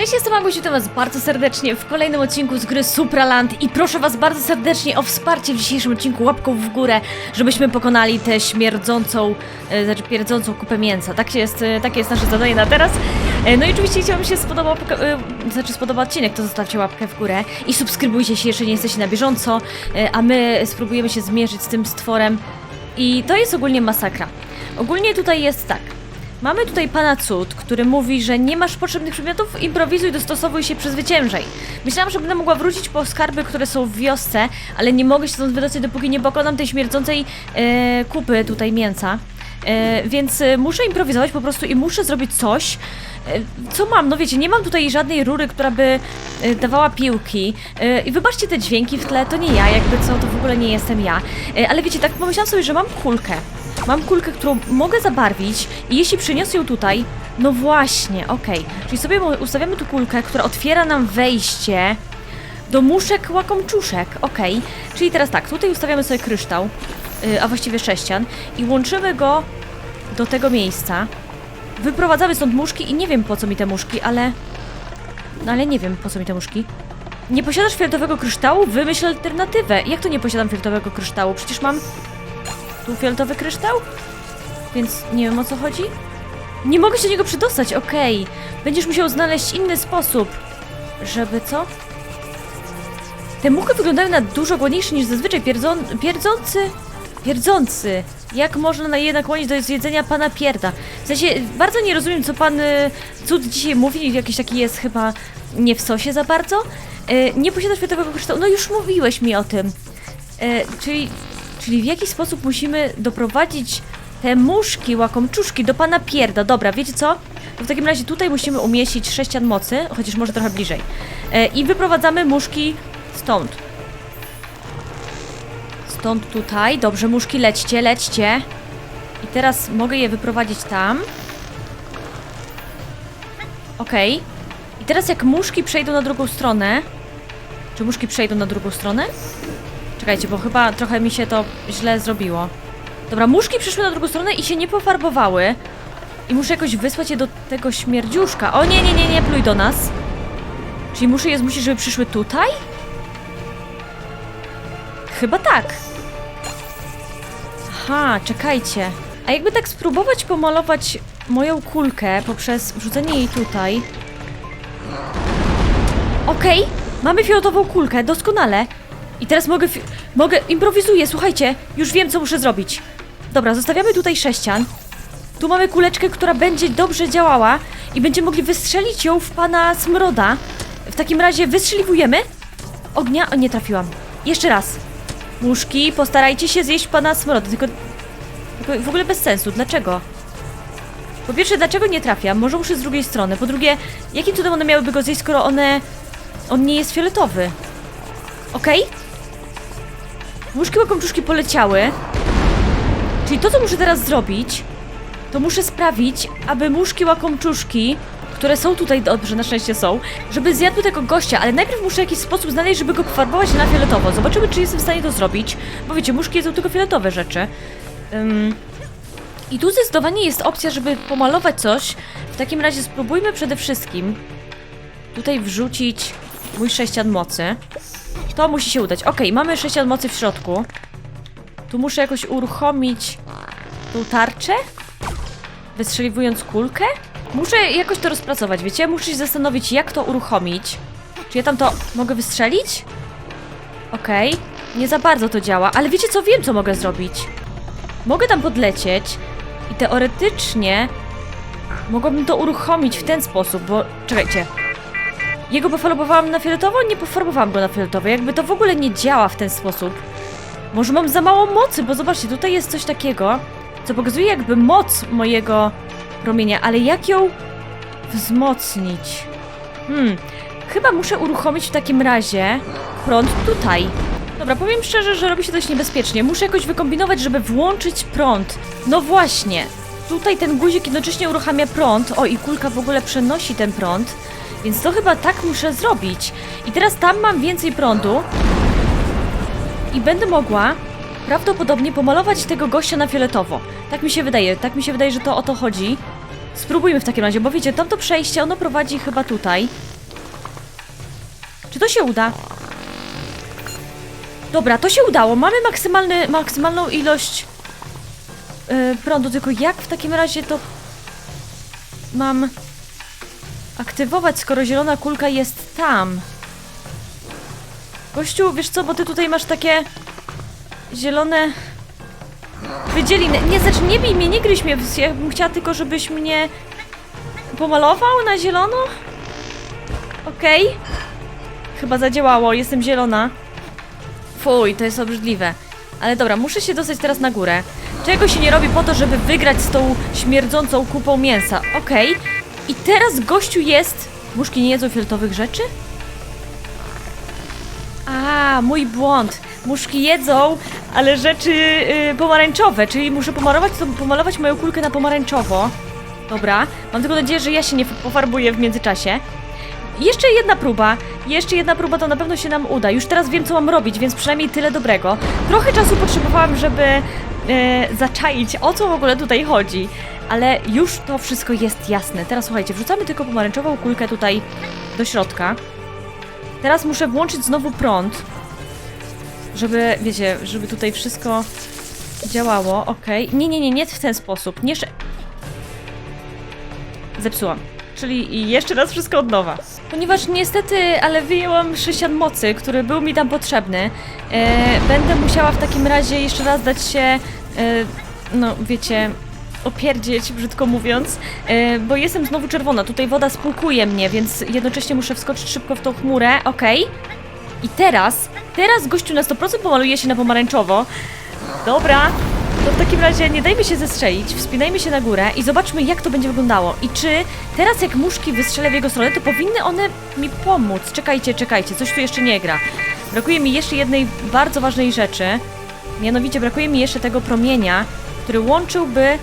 Cześć, jestem Aguś, witam was bardzo serdecznie w kolejnym odcinku z gry Supraland i proszę was bardzo serdecznie o wsparcie w dzisiejszym odcinku łapką w górę, żebyśmy pokonali tę śmierdzącą, e, znaczy pierdzącą kupę mięsa. Tak jest, e, takie jest nasze zadanie na teraz. E, no i oczywiście jeśli wam się spodobał, poka- e, znaczy spodoba odcinek, to zostawcie łapkę w górę i subskrybujcie się, jeżeli nie jesteście na bieżąco, e, a my spróbujemy się zmierzyć z tym stworem i to jest ogólnie masakra. Ogólnie tutaj jest tak. Mamy tutaj pana cud, który mówi, że nie masz potrzebnych przedmiotów, improwizuj, dostosowuj się, przezwyciężaj. Myślałam, że będę mogła wrócić po skarby, które są w wiosce, ale nie mogę się stąd wydostać, dopóki nie pokonam tej śmierdzącej e, kupy tutaj mięsa. E, więc e, muszę improwizować po prostu i muszę zrobić coś, e, co mam. No wiecie, nie mam tutaj żadnej rury, która by e, dawała piłki. I wybaczcie te dźwięki w tle, to nie ja, jakby co, to w ogóle nie jestem ja. Ale wiecie, tak pomyślałam sobie, że mam kulkę. Mam kulkę, którą mogę zabarwić i jeśli przyniosę ją tutaj, no właśnie, okej. Czyli sobie ustawiamy tu kulkę, która otwiera nam wejście do muszek łakomczuszek, okej. Czyli teraz tak, tutaj ustawiamy sobie kryształ, yy, a właściwie sześcian i łączymy go do tego miejsca. Wyprowadzamy stąd muszki i nie wiem po co mi te muszki, ale... No ale nie wiem po co mi te muszki. Nie posiadasz fioletowego kryształu? Wymyśl alternatywę. Jak to nie posiadam fioletowego kryształu? Przecież mam tu fioletowy kryształ? Więc nie wiem o co chodzi. Nie mogę się do niego przydostać, okej. Będziesz musiał znaleźć inny sposób. Żeby co? Te muchy wyglądają na dużo głodniejsze niż zazwyczaj. Pierdzą, pierdzący... Pierdzący. Jak można na je nakłonić do zjedzenia pana pierda? W sensie, bardzo nie rozumiem, co pan y, cud dzisiaj mówi. Jakiś taki jest chyba nie w sosie za bardzo. Y, nie posiada światowego kryształu. No już mówiłeś mi o tym. E, czyli, czyli w jaki sposób musimy doprowadzić te muszki, łakomczuszki do pana pierda? Dobra, wiecie co? W takim razie tutaj musimy umieścić sześcian mocy, chociaż może trochę bliżej. E, I wyprowadzamy muszki stąd. Stąd tutaj. Dobrze, muszki, lećcie, lećcie. I teraz mogę je wyprowadzić tam. Okej. I teraz jak muszki przejdą na drugą stronę... Czy muszki przejdą na drugą stronę? Czekajcie, bo chyba trochę mi się to źle zrobiło. Dobra, muszki przyszły na drugą stronę i się nie pofarbowały. I muszę jakoś wysłać je do tego śmierdziuszka. O nie, nie, nie, nie pluj do nas. Czyli muszę je zmusić, żeby przyszły tutaj? Chyba tak. Aha, czekajcie. A jakby tak spróbować pomalować moją kulkę poprzez wrzucenie jej tutaj. Okej, mamy fioletową kulkę, doskonale. I teraz mogę. Mogę. Improwizuję, słuchajcie, już wiem, co muszę zrobić. Dobra, zostawiamy tutaj sześcian. Tu mamy kuleczkę, która będzie dobrze działała i będziemy mogli wystrzelić ją w pana smroda. W takim razie wystrzeliwujemy. Ognia. O, nie trafiłam. Jeszcze raz. Muszki, postarajcie się zjeść pana smroda, tylko. tylko w ogóle bez sensu. Dlaczego? Po pierwsze, dlaczego nie trafiam? Może muszę z drugiej strony. Po drugie, jakim cudem one miałyby go zjeść, skoro one. On nie jest fioletowy? Okej? Muszki łakomczuszki poleciały. Czyli to, co muszę teraz zrobić, to muszę sprawić, aby muszki łakomczuszki, które są tutaj, dobrze, na szczęście są, żeby zjadły tego gościa, ale najpierw muszę jakiś sposób znaleźć, żeby go pofarbować na fioletowo. Zobaczymy, czy jestem w stanie to zrobić, bo wiecie, muszki jedzą tylko fioletowe rzeczy. I tu zdecydowanie jest opcja, żeby pomalować coś. W takim razie spróbujmy przede wszystkim tutaj wrzucić mój sześcian mocy. To musi się udać. Okej, mamy sześcian mocy w środku. Tu muszę jakoś uruchomić tą tarczę? Wystrzeliwując kulkę? Muszę jakoś to rozpracować, wiecie? Muszę się zastanowić, jak to uruchomić. Czy ja tam to mogę wystrzelić? Okej. Nie za bardzo to działa, ale wiecie co? Wiem, co mogę zrobić. Mogę tam podlecieć i teoretycznie mogłabym to uruchomić w ten sposób, bo... Czekajcie. Jego pofarbowałam na fioletowo? Nie pofarbowałam go na fioletowo. Jakby to w ogóle nie działa w ten sposób. Może mam za mało mocy, bo zobaczcie, tutaj jest coś takiego, co pokazuje jakby moc mojego promienia, ale jak ją wzmocnić? Hmm, chyba muszę uruchomić w takim razie prąd tutaj. Dobra, powiem szczerze, że robi się dość niebezpiecznie. Muszę jakoś wykombinować, żeby włączyć prąd. No właśnie, tutaj ten guzik jednocześnie uruchamia prąd. O, i kulka w ogóle przenosi ten prąd. Więc to chyba tak muszę zrobić. I teraz tam mam więcej prądu. I będę mogła prawdopodobnie pomalować tego gościa na fioletowo. Tak mi się wydaje, tak mi się wydaje, że to o to chodzi. Spróbujmy w takim razie, bo wiecie, tamto przejście, ono prowadzi chyba tutaj. Czy to się uda? Dobra, to się udało. Mamy maksymalny, maksymalną ilość yy, prądu, tylko jak w takim razie to mam aktywować, skoro zielona kulka jest tam? Gościu, wiesz co, bo ty tutaj masz takie zielone wydzieliny. Nie, znaczy nie bij mnie, nie gryź mnie. Ja bym chciała tylko, żebyś mnie pomalował na zielono. Okej. Chyba zadziałało, jestem zielona. Fuj, to jest obrzydliwe. Ale dobra, muszę się dostać teraz na górę. Czego się nie robi po to, żeby wygrać z tą śmierdzącą kupą mięsa. Okej. I teraz gościu jest... Muszki nie jedzą fioletowych rzeczy? A, mój błąd. Muszki jedzą, ale rzeczy yy, pomarańczowe, czyli muszę pomalować, to, pomalować moją kulkę na pomarańczowo. Dobra, mam tylko nadzieję, że ja się nie pofarbuję w międzyczasie. Jeszcze jedna próba, jeszcze jedna próba, to na pewno się nam uda. Już teraz wiem, co mam robić, więc przynajmniej tyle dobrego. Trochę czasu potrzebowałam, żeby e, zaczaić, o co w ogóle tutaj chodzi. Ale już to wszystko jest jasne. Teraz słuchajcie, wrzucamy tylko pomarańczową kulkę tutaj do środka. Teraz muszę włączyć znowu prąd, żeby, wiecie, żeby tutaj wszystko działało. Okej. Nie, nie, nie, nie w ten sposób. Nie, Zepsułam. Czyli jeszcze raz wszystko od nowa. Ponieważ niestety, ale wyjęłam sześcian mocy, który był mi tam potrzebny, e, będę musiała w takim razie jeszcze raz dać się, e, no wiecie, opierdzieć, brzydko mówiąc, e, bo jestem znowu czerwona. Tutaj woda spłukuje mnie, więc jednocześnie muszę wskoczyć szybko w tą chmurę. Okej. I teraz, teraz gościu na 100% pomaluje się na pomarańczowo. Dobra, to w takim razie nie dajmy się zestrzelić, wspinajmy się na górę i zobaczmy, jak to będzie wyglądało. I czy teraz, jak muszki wystrzelę w jego stronę, to powinny one mi pomóc. Czekajcie, czekajcie, coś tu jeszcze nie gra. Brakuje mi jeszcze jednej bardzo ważnej rzeczy. Mianowicie brakuje mi jeszcze tego promienia, który łączyłby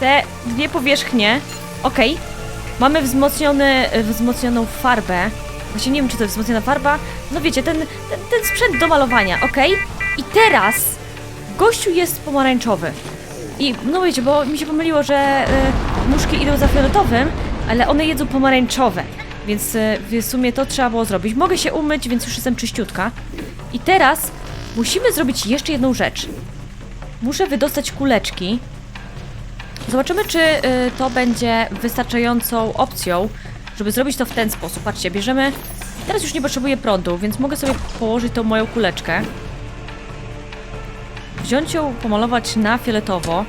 te dwie powierzchnie. Okej, mamy wzmocniony, wzmocnioną farbę. Właśnie nie wiem, czy to jest wzmocniona farba. No wiecie, ten, ten, ten sprzęt do malowania, okej? I teraz gościu jest pomarańczowy. I no wiecie, bo mi się pomyliło, że y, muszki idą za fioletowym, ale one jedzą pomarańczowe. Więc y, w sumie to trzeba było zrobić. Mogę się umyć, więc już jestem czyściutka. I teraz musimy zrobić jeszcze jedną rzecz. Muszę wydostać kuleczki. Zobaczymy, czy y, to będzie wystarczającą opcją, żeby zrobić to w ten sposób. Patrzcie, bierzemy... Teraz już nie potrzebuję prądu, więc mogę sobie położyć tą moją kuleczkę wziąć ją, pomalować na fioletowo,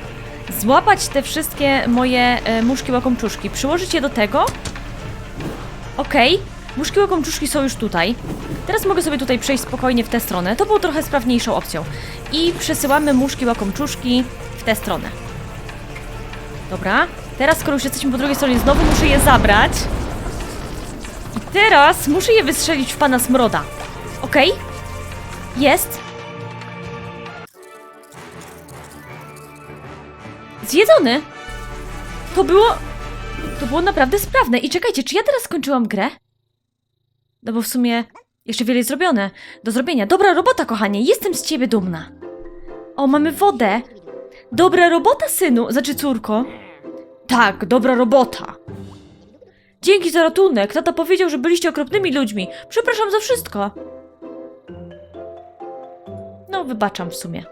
złapać te wszystkie moje e, muszki łakomczuszki, przyłożyć je do tego. Okej, muszki łakomczuszki są już tutaj. Teraz mogę sobie tutaj przejść spokojnie w tę stronę. To było trochę sprawniejszą opcją. I przesyłamy muszki łakomczuszki w tę stronę. Dobra, teraz skoro już jesteśmy po drugiej stronie, znowu muszę je zabrać. I teraz muszę je wystrzelić w pana Smroda. Okej? Jest. Zjedzony! To było... To było naprawdę sprawne. I czekajcie, czy ja teraz skończyłam grę? No bo w sumie jeszcze wiele jest zrobione. Do zrobienia. Dobra robota, kochanie. Jestem z ciebie dumna. O, mamy wodę. Dobra robota, synu. Znaczy, córko. Tak, dobra robota. Dzięki za ratunek. Tata powiedział, że byliście okropnymi ludźmi. Przepraszam za wszystko. No, wybaczam w sumie.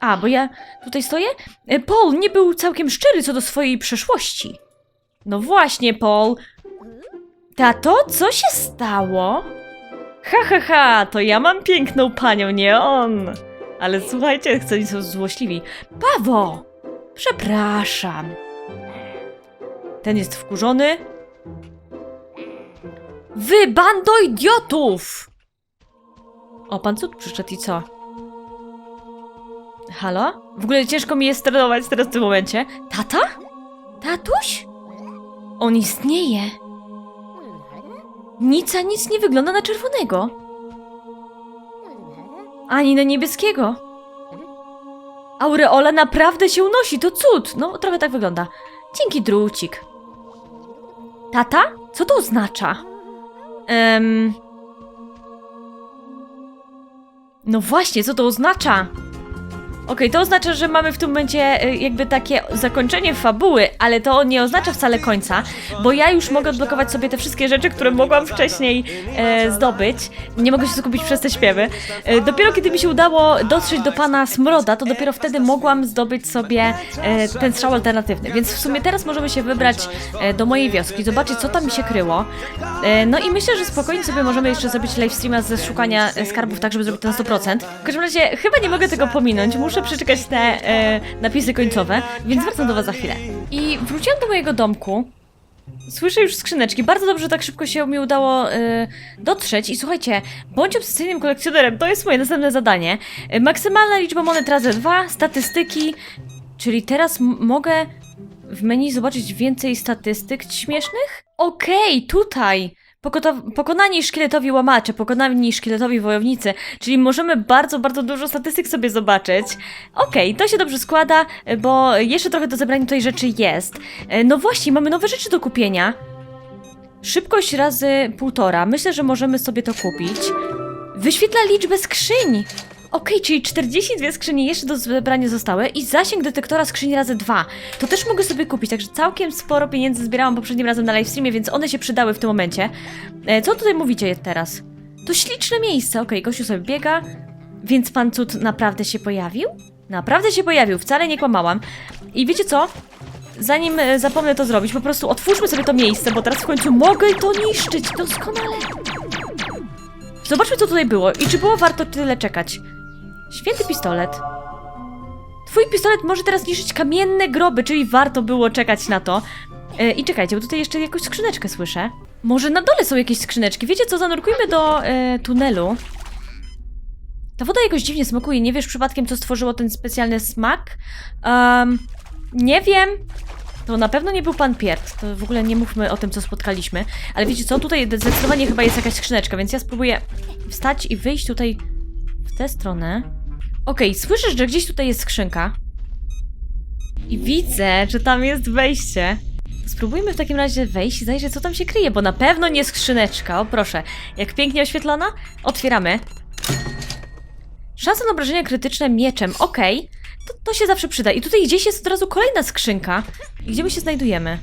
A, bo ja tutaj stoję? E, Paul nie był całkiem szczery co do swojej przeszłości. No właśnie, Paul. Tato, co się stało? Ha, ha, ha, to ja mam piękną panią, nie on. Ale słuchajcie, chcę oni są złośliwi. Pawo! Przepraszam. Ten jest wkurzony. Wy, bando idiotów! O, pan cud przyszedł i co? Halo? W ogóle ciężko mi jest sterować teraz w tym momencie. Tata? Tatuś? On istnieje. Nic a nic nie wygląda na czerwonego. Ani na niebieskiego. Aureola naprawdę się unosi, to cud. No, trochę tak wygląda. Dzięki, drucik. Tata? Co to oznacza? Em... No właśnie, co to oznacza? Okej, to oznacza, że mamy w tym momencie y, jakby takie zakończenie fabuły, ale to nie oznacza wcale końca, bo ja już mogę odblokować sobie te wszystkie rzeczy, które mogłam wcześniej e, zdobyć. Nie mogę się skupić przez te śpiewy. E, dopiero kiedy mi się udało dotrzeć do pana Smroda, to dopiero wtedy mogłam zdobyć sobie e, ten strzał alternatywny. Więc w sumie teraz możemy się wybrać e, do mojej wioski, zobaczyć co tam mi się kryło. E, no i myślę, że spokojnie sobie możemy jeszcze zrobić live streama ze szukania e, skarbów, tak żeby zrobić to na 100%. W każdym razie chyba nie mogę tego pominąć, muszę przeczekać te e, napisy końcowe, więc wracam do was za chwilę. I wróciłam do mojego domku. Słyszę już skrzyneczki. Bardzo dobrze, że tak szybko się mi udało e, dotrzeć. I słuchajcie, bądź obsesyjnym kolekcjonerem, to jest moje następne zadanie. E, maksymalna liczba monet razy dwa, statystyki, czyli teraz mogę w menu zobaczyć więcej statystyk śmiesznych? Okej, tutaj! Pokonani szkieletowi łamacze, pokonani szkieletowi wojownicy, czyli możemy bardzo, bardzo dużo statystyk sobie zobaczyć. Okej, to się dobrze składa, bo jeszcze trochę do zebrania tutaj rzeczy jest. E, No właśnie, mamy nowe rzeczy do kupienia. Szybkość razy półtora. Myślę, że możemy sobie to kupić. Wyświetla liczbę skrzyń. Okej, czyli 42 skrzynie jeszcze do zebrania zostały i zasięg detektora skrzyni razy 2. To też mogę sobie kupić, także całkiem sporo pieniędzy zbierałam poprzednim razem na livestreamie, więc one się przydały w tym momencie. E, co tutaj mówicie teraz? To śliczne miejsce. Okej, gościu sobie biega, więc pan cud naprawdę się pojawił? Naprawdę się pojawił, wcale nie kłamałam. I wiecie co? Zanim e, zapomnę to zrobić, po prostu otwórzmy sobie to miejsce, bo teraz w końcu mogę to niszczyć doskonale. Zobaczmy, co tutaj było i czy było warto tyle czekać. Święty pistolet. Twój pistolet może teraz niszczyć kamienne groby, czyli warto było czekać na to. E, I czekajcie, bo tutaj jeszcze jakąś skrzyneczkę słyszę. Może na dole są jakieś skrzyneczki. Wiecie co, zanurkujmy do e, tunelu. Ta woda jakoś dziwnie smakuje. Nie wiesz przypadkiem, co stworzyło ten specjalny smak? Um, nie wiem. To na pewno nie był pan Pierd. To w ogóle nie mówmy o tym, co spotkaliśmy. Ale wiecie co, tutaj zdecydowanie chyba jest jakaś skrzyneczka, więc ja spróbuję wstać i wyjść tutaj tę stronę. Okej, słyszysz, że gdzieś tutaj jest skrzynka. I widzę, że tam jest wejście. Spróbujmy w takim razie wejść i zajrzeć, co tam się kryje, bo na pewno nie skrzyneczka. O proszę, jak pięknie oświetlona. Otwieramy. Szansa na obrażenia krytyczne mieczem. Okej, to, to się zawsze przyda. I tutaj gdzieś jest od razu kolejna skrzynka. I Gdzie my się znajdujemy?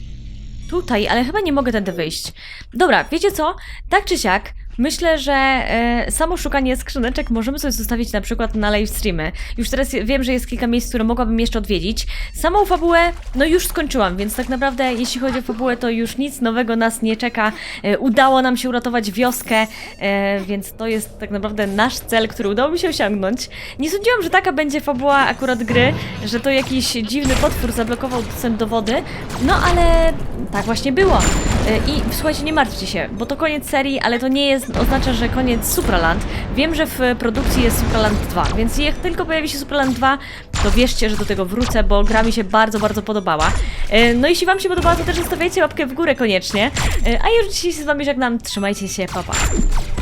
Tutaj, ale chyba nie mogę tędy wyjść. Dobra, wiecie co? Tak czy siak, myślę, że e, samo szukanie skrzyneczek możemy sobie zostawić na przykład na live streamy. Już teraz wiem, że jest kilka miejsc, które mogłabym jeszcze odwiedzić. Samą fabułę, no już skończyłam, więc tak naprawdę jeśli chodzi o fabułę, to już nic nowego nas nie czeka. E, udało nam się uratować wioskę, e, więc to jest tak naprawdę nasz cel, który udało mi się osiągnąć. Nie sądziłam, że taka będzie fabuła akurat gry, że to jakiś dziwny potwór zablokował dostęp do wody, no ale tak właśnie było. E, I słuchajcie, nie martwcie się, bo to koniec serii, ale to nie jest, oznacza, że koniec Supraland. Wiem, że w produkcji jest Supraland 2, więc jak tylko pojawi się Supraland 2, to wierzcie, że do tego wrócę, bo gra mi się bardzo, bardzo podobała. E, No jeśli wam się podobała, to też zostawiajcie łapkę w górę koniecznie. E, A już dzisiaj się z wami żegnam, trzymajcie się, papa. Pa.